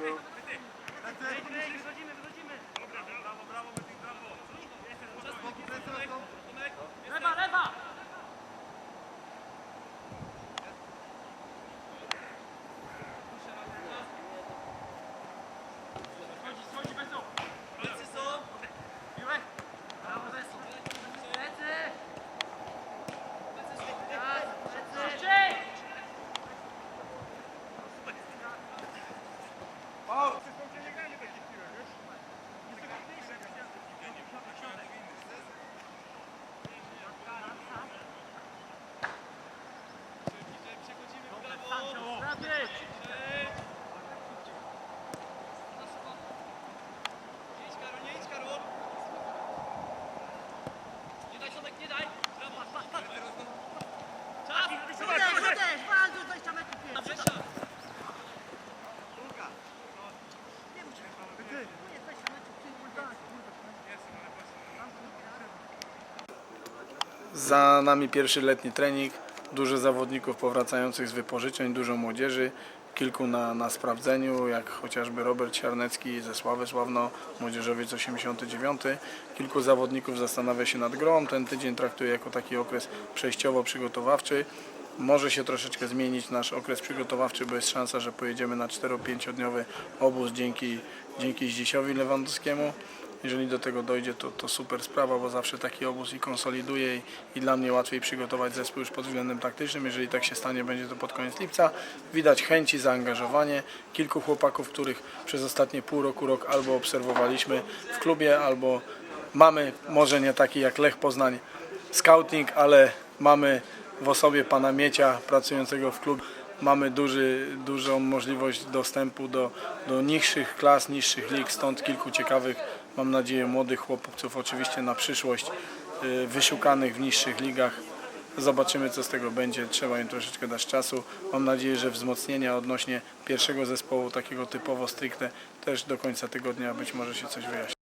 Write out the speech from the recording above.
That's it. Za nami pierwszy letni trening, dużo zawodników powracających z wypożyczeń, dużo młodzieży, kilku na, na sprawdzeniu, jak chociażby Robert Siarnecki ze Sławy Sławno, młodzieżowiec 89. Kilku zawodników zastanawia się nad grą, ten tydzień traktuje jako taki okres przejściowo-przygotowawczy. Może się troszeczkę zmienić nasz okres przygotowawczy, bo jest szansa, że pojedziemy na 4-5-dniowy obóz dzięki, dzięki Zdzisiowi Lewandowskiemu. Jeżeli do tego dojdzie, to, to super sprawa, bo zawsze taki obóz i konsoliduje i, i dla mnie łatwiej przygotować zespół już pod względem taktycznym. Jeżeli tak się stanie, będzie to pod koniec lipca. Widać chęci, zaangażowanie. Kilku chłopaków, których przez ostatnie pół roku, rok albo obserwowaliśmy w klubie, albo mamy, może nie taki jak Lech Poznań, scouting, ale mamy w osobie pana Miecia pracującego w klubie. Mamy duży, dużą możliwość dostępu do, do niższych klas, niższych lig, stąd kilku ciekawych, mam nadzieję, młodych chłopców, oczywiście na przyszłość, y, wyszukanych w niższych ligach. Zobaczymy, co z tego będzie. Trzeba im troszeczkę dać czasu. Mam nadzieję, że wzmocnienia odnośnie pierwszego zespołu, takiego typowo stricte, też do końca tygodnia być może się coś wyjaśni.